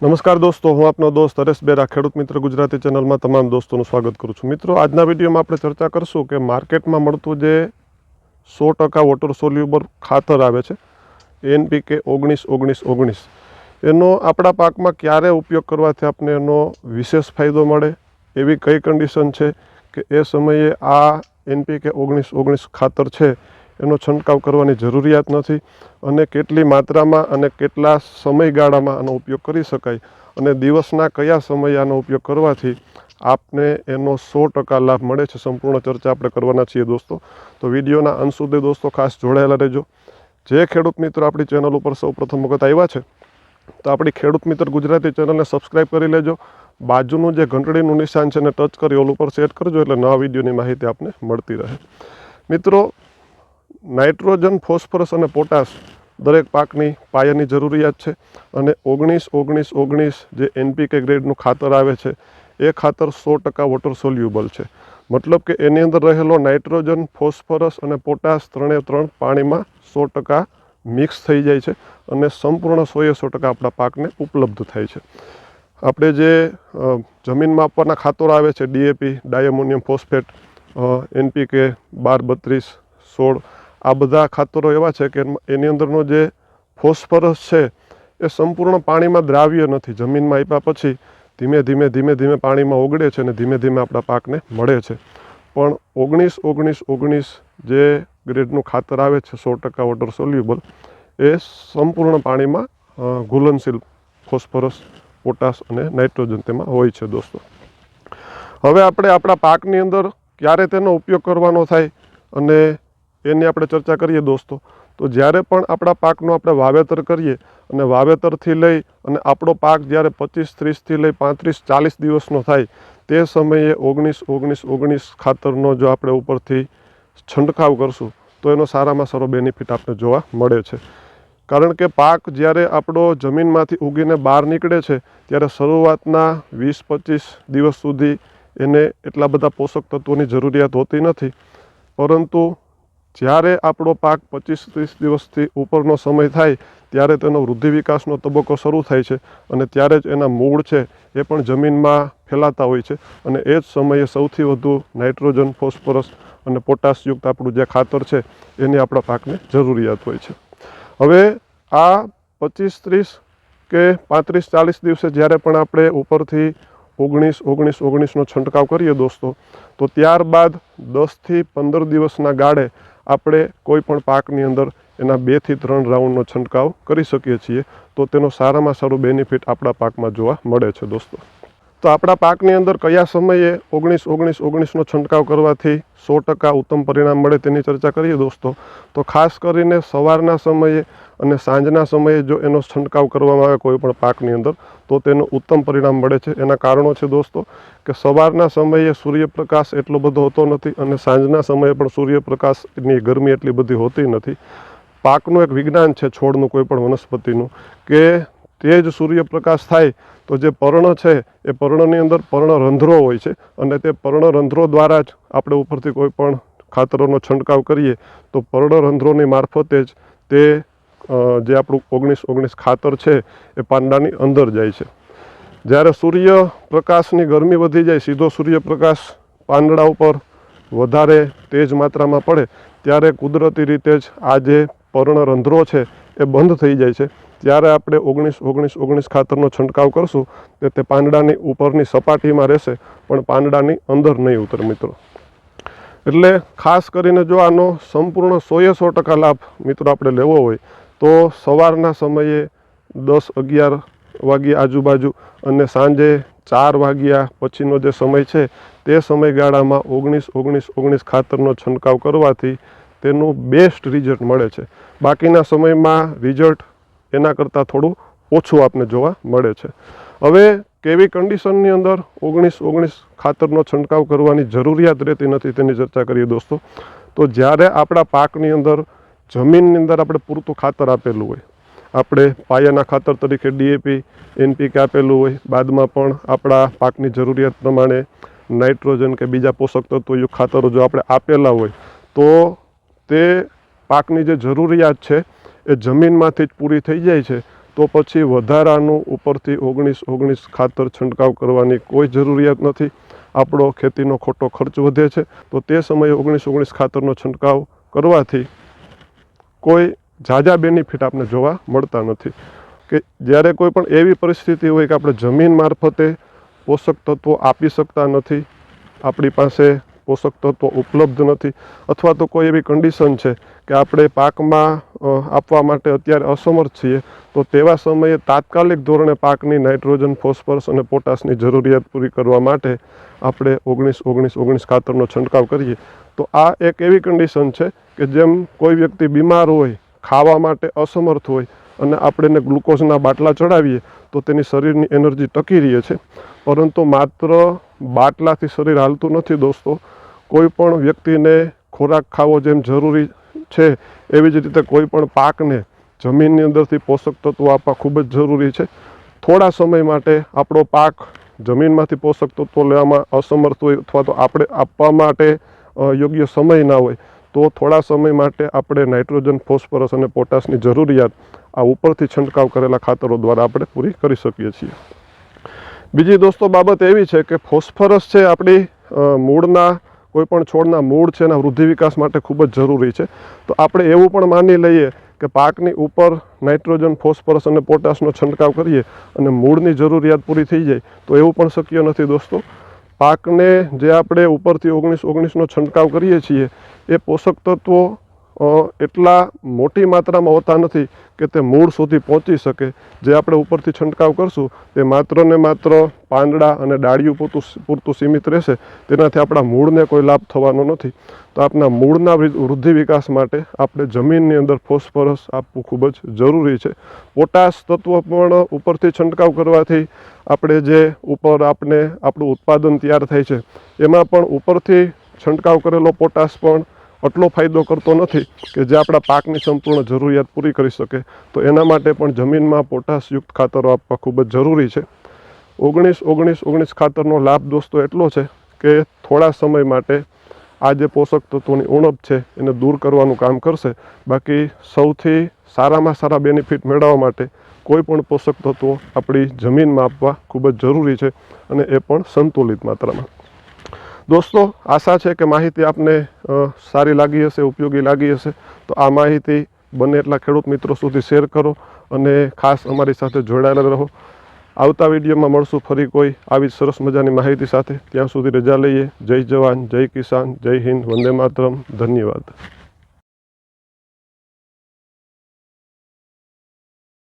નમસ્કાર દોસ્તો, હું આપનો દોસ્ત હરેશ બેરા, ખેડૂત મિત્ર ગુજરાતી ચેનલમાં તમામ દોસ્તોનું સ્વાગત કરું છું. મિત્રો, આજના વિડીયોમાં આપણે ચર્ચા કરશું કે માર્કેટમાં મળતું જે સો ટકા વોટર સોલ્યુબર ખાતર આવે છે, એનપીકે ઓગણીસ ઓગણીસ ઓગણીસ, એનો આપણા પાકમાં ક્યારે ઉપયોગ કરવાથી આપણે એનો વિશેષ ફાયદો મળે, એવી કઈ કન્ડિશન છે કે એ સમયે આ એનપીકે ઓગણીસ ઓગણીસ ખાતર છે એનો છંટકાવ કરવાની જરૂરિયાત નથી અને કેટલી માત્રામાં અને કેટલા સમયગાળામાં આનો ઉપયોગ કરી શકાય અને દિવસના કયા સમયે આનો ઉપયોગ કરવાથી આપને એનો સો ટકા લાભ મળે છે. સંપૂર્ણ ચર્ચા આપણે કરવાના છીએ દોસ્તો. તો વિડીયોના અંત સુધી દોસ્તો ખાસ જોડાયેલા રહેજો. જે ખેડૂત મિત્રો આપણી ચેનલ ઉપર સૌ પ્રથમ વખત આવ્યા છે, તો આપણી ખેડૂત મિત્ર ગુજરાતી ચેનલને સબસ્ક્રાઈબ કરી લેજો. બાજુનું જે ઘંટડીનું નિશાન છે એને ટચ કરી ઓલ ઉપર સેટ કરજો એટલે નવા વિડીયોની માહિતી આપને મળતી રહે. મિત્રો નાઇટ્રોજન, ફોસ્ફરસ અને પોટાશ દરેક પાકની પાયાની જરૂરિયાત છે અને ઓગણીસ ઓગણીસ ઓગણીસ જે એનપીકે ગ્રેડનું ખાતર આવે છે, એ ખાતર સો ટકા વોટર સોલ્યુબલ છે. મતલબ કે એની અંદર રહેલો નાઇટ્રોજન, ફોસ્ફરસ અને પોટાશ ત્રણે ત્રણ પાણીમાં સો ટકા મિક્સ થઈ જાય છે અને સંપૂર્ણ સોએ સો ટકા આપણા પાકને ઉપલબ્ધ થાય છે. આપણે જે જમીનમાં આપવાના ખાતર આવે છે ડીએપી ડાયમોનિયમ ફોસ્ફેટ એનપીકે બાર, બત્રીસ, સોળ આ બધા ખાતરો એવા છે કે એની અંદરનો જે ફોસ્ફરસ છે, એ સંપૂર્ણ પાણીમાં દ્રાવ્ય નથી. જમીનમાં આપ્યા પછી ધીમે ધીમે ધીમે ધીમે પાણીમાં ઓગળે છે અને ધીમે ધીમે આપણા પાકને મળે છે. પણ ઓગણીસ ઓગણીસ ઓગણીસ જે ગ્રેડનું ખાતર આવે છે, સો ટકા વોટર સોલ્યુબલ, એ સંપૂર્ણ પાણીમાં ઘુલનશીલ ફોસ્ફરસ, પોટાશ અને નાઇટ્રોજન તેમાં હોય છે દોસ્તો. હવે આપણે આપણા પાકની અંદર ક્યારે તેનો ઉપયોગ કરવાનો થાય અને એની આપણે ચર્ચા કરીએ દોસ્તો. તો જ્યારે પણ આપણા પાકનું આપણે વાવેતર કરીએ અને વાવેતરથી લઈ અને આપણો પાક જ્યારે પચીસ, ત્રીસથી લઈ પાંત્રીસ, ચાલીસ દિવસનો થાય, તે સમયે ઓગણીસ ઓગણીસ ઓગણીસ ખાતરનો જો આપણે ઉપરથી છંટકાવ કરશું, તો એનો સારામાં સારો બેનિફિટ આપણે જોવા મળે છે. કારણ કે પાક જ્યારે આપણો જમીનમાંથી ઉગીને બહાર નીકળે છે, ત્યારે શરૂઆતના વીસ, પચીસ દિવસ સુધી એને એટલા બધા પોષક તત્વોની જરૂરિયાત હોતી નથી. પરંતુ જ્યારે આપણો પાક પચીસ ત્રીસ દિવસથી ઉપરનો સમય થાય, ત્યારે તેનો વૃદ્ધિ વિકાસનો તબક્કો શરૂ થાય છે અને ત્યારે જ એના મૂળ છે એ પણ જમીનમાં ફેલાતા હોય છે. અને એ જ સમયે સૌથી વધુ નાઇટ્રોજન, ફોસ્ફરસ અને પોટાશયુક્ત આપણું જે ખાતર છે, એની આપણા પાકને જરૂરિયાત હોય છે. હવે આ પચીસ ત્રીસ કે પાંત્રીસ ચાલીસ દિવસે જ્યારે પણ આપણે ઉપરથી ઓગણીસ ઓગણીસ, ઓગણીસનો છંટકાવ કરીએ દોસ્તો, તો ત્યારબાદ દસથી પંદર દિવસના ગાળે આપણે કોઈ પણ પાકની અંદર એના બેથી ત્રણ રાઉન્ડનો છંટકાવ કરી શકીએ છીએ, તો તેનો સારામાં સારો બેનિફિટ આપણા પાકમાં જોવા મળે છે દોસ્તો. તો આપણા પાકની અંદર કયા સમયે ઓગણીસ ઓગણીસ ઓગણીસનો છંટકાવ કરવાથી સો ટકા ઉત્તમ પરિણામ મળે તેની ચર્ચા કરીએ દોસ્તો. તો ખાસ કરીને સવારના સમયે અને સાંજના સમયે જો એનો છંટકાવ કરવામાં આવે કોઈ પણ પાકની અંદર, તો તેનું ઉત્તમ પરિણામ મળે છે. એના કારણો છે દોસ્તો, કે સવારના સમયે સૂર્યપ્રકાશ એટલો બધો હોતો નથી અને સાંજના સમયે પણ સૂર્યપ્રકાશની ગરમી એટલી બધી હોતી નથી. પાકનું એક વિજ્ઞાન છે છોડનું કોઈ પણ વનસ્પતિનું, કે તે જ સૂર્યપ્રકાશ થાય તો જે પર્ણ છે, એ પર્ણની અંદર પર્ણરંધ્રો હોય છે અને તે પર્ણરંધ્રો દ્વારા જ આપણે ઉપરથી કોઈ પણ ખાતરોનો છંટકાવ કરીએ, તો પર્ણરંધ્રોની મારફતે જ તે જે આપણું ઓગણીસ ઓગણીસ ખાતર છે, એ પાંદાની અંદર જાય છે. જ્યારે સૂર્યપ્રકાશની ગરમી વધી જાય, સીધો સૂર્યપ્રકાશ પાંદડા ઉપર વધારે તેજ માત્રામાં પડે, ત્યારે કુદરતી રીતે જ આ જે પર્ણરંધ્રો છે, એ બંધ થઈ જાય છે. ત્યારે આપણે ઓગણીસ ઓગણીસ ઓગણીસ ખાતરનો છંટકાવ કરશું, તો તે પાંદડાની ઉપરની સપાટીમાં રહેશે, પણ પાંદડાની અંદર નહીં ઉતરે મિત્રો. એટલે ખાસ કરીને જો આનો સંપૂર્ણ સોએ સો ટકા લાભ મિત્રો આપણે લેવો હોય તો સવારના સમયે દસ અગિયાર વાગ્યા આજુબાજુ અને સાંજે ચાર વાગ્યા પછીનો જે સમય છે, તે સમયગાળામાં ઓગણીસ ઓગણીસ ઓગણીસ ખાતરનો છંટકાવ કરવાથી તેનું બેસ્ટ રિઝલ્ટ મળે છે. બાકીના સમયમાં રિઝલ્ટ એના કરતાં થોડું ઓછું આપને જોવા મળે છે. હવે કેવી કન્ડિશનની અંદર ઓગણીસ ઓગણીસ ખાતરનો છંટકાવ કરવાની જરૂરિયાત રહેતી નથી તેની ચર્ચા કરીએ દોસ્તો. તો જ્યારે આપણા પાકની અંદર જમીનની અંદર આપણે પૂરતું ખાતર આપેલું હોય. આપણે પાયાના ખાતર તરીકે ડીએપી એનપીકે આપેલું હોય. બાદમાં પણ આપણા પાકની જરૂરિયાત પ્રમાણે નાઇટ્રોજન કે બીજા પોષક તત્વયુક્ત ખાતરો જો આપણે આપેલા હોય, તો તે પાકની જે જરૂરિયાત છે એ જમીનમાંથી જ પૂરી થઈ જાય છે. તો પછી વધારાનું ઉપરથી ઓગણીસ ઓગણીસ ખાતર છંટકાવ કરવાની કોઈ જરૂરિયાત નથી. આપણો ખેતીનો ખોટો ખર્ચ વધે છે. તો તે સમયે ઓગણીસ ઓગણીસ ખાતરનો છંટકાવ કરવાથી કોઈ ઝાઝા બેનિફિટ આપણે જોવા મળતા નથી. કે જ્યારે કોઈ પણ એવી પરિસ્થિતિ હોય કે આપણે જમીન મારફતે પોષક તત્વો આપી શકતા નથી, આપણી પાસે પોષક તત્વો ઉપલબ્ધ નથી અથવા તો કોઈ એવી કન્ડિશન છે કે આપણે પાકમાં આપવા માટે અત્યારે અસમર્થ છીએ, તો તેવા સમયે તાત્કાલિક ધોરણે પાકની નાઇટ્રોજન, ફોસ્ફરસ અને પોટાશની જરૂરિયાત પૂરી કરવા માટે આપણે ઓગણીસ ઓગણીસ ઓગણીસ ખાતરનો છંટકાવ કરીએ. તો આ એક એવી કન્ડિશન છે કે જેમ કોઈ વ્યક્તિ બીમાર હોય, ખાવા માટે અસમર્થ હોય અને આપણે એને ગ્લુકોઝના બાટલા ચડાવીએ, તો તેની શરીરની એનર્જી ટકી રહે છે. પરંતુ માત્ર બાટલાથી શરીર હાલતું નથી દોસ્તો. કોઈ પણ વ્યક્તિને ખોરાક ખાવો જેમ જરૂરી છે, એવી જ રીતે કોઈ પણ પાકને જમીનની અંદરથી પોષક તત્વો આપવા ખૂબ જ જરૂરી છે. થોડા સમય માટે આપણો પાક જમીનમાંથી પોષક તત્વો લેવામાં અસમર્થ હોય અથવા તો આપણે આપવા માટે યોગ્ય સમય ના હોય, તો થોડા સમય માટે આપણે નાઇટ્રોજન, ફોસ્ફરસ અને પોટાશની જરૂરિયાત આ ઉપરથી છંટકાવ કરેલા ખાતરો દ્વારા આપણે પૂરી કરી શકીએ છીએ. બીજી દોસ્તો બાબત એવી છે કે ફોસ્ફરસ છે આપણી મૂળના કોઈ પણ છોડના મૂળ છે એના વૃદ્ધિ વિકાસ માટે ખૂબ જ જરૂરી છે. તો આપણે એવું પણ માની લઈએ કે પાકની ઉપર નાઇટ્રોજન, ફોસ્ફરસ અને પોટાશનો છંટકાવ કરીએ અને મૂળની જરૂરિયાત પૂરી થઈ જાય તો એવું પણ શક્ય નથી દોસ્તો. પાકને જે આપણે ઉપરથી ઓગણીસ ઓગણીસનો છંટકાવ કરીએ છીએ એ પોષક તત્વો એટલા મોટી માત્રામાં હોતા નથી કે તે મૂળ સુધી પહોંચી શકે. જે આપણે ઉપરથી છંટકાવ કરશું, તે માત્ર ને માત્ર પાંદડા અને ડાળિયું પૂરતું પૂરતું સીમિત રહેશે. તેનાથી આપણા મૂળને કોઈ લાભ થવાનો નથી. તો આપણા મૂળના વૃદ્ધિ વિકાસ માટે આપણે જમીનની અંદર ફોસ્ફરસ આપવું ખૂબ જ જરૂરી છે. પોટાશ તત્વ પણ ઉપરથી છંટકાવ કરવાથી આપણે જે ઉપર આપણે આપણું ઉત્પાદન તૈયાર થાય છે, એમાં પણ ઉપરથી છંટકાવ કરેલો પોટાશ પણ આટલો ફાયદો કરતો નથી કે જે આપણા પાકની સંપૂર્ણ જરૂરિયાત પૂરી કરી શકે, તો એના માટે પણ જમીનમાં પોટાશયુક્ત ખાતરો આપવા ખૂબ જ જરૂરી છે. ઓગણીસ ઓગણીસ ઓગણીસ ખાતરનો લાભ દોસ્તો એટલો છે કે થોડા સમય માટે આ જે પોષક તત્વોની ઉણપ છે એને દૂર કરવાનું કામ કરશે. બાકી સૌથી સારામાં સારા બેનિફિટ મેળવવા માટે કોઈ પણ પોષક તત્વો આપણી જમીનમાં આપવા ખૂબ જ જરૂરી છે અને એ પણ સંતુલિત માત્રામાં. દોસ્તો, આશા છે કે માહિતી આપને સારી લાગી હશે, ઉપયોગી લાગી હશે. તો આ માહિતી બને એટલા ખેડૂત મિત્રો સુધી શેર કરો અને ખાસ અમારી સાથે જોડાયેલા રહો. આવતા વિડીયોમાં મળશું ફરી કોઈ આવી સરસ મજાની માહિતી સાથે. ત્યાં સુધી રજા લઈએ. જય જવાન, જય કિસાન, જય હિન્દ, વંદે માતરમ. ધન્યવાદ.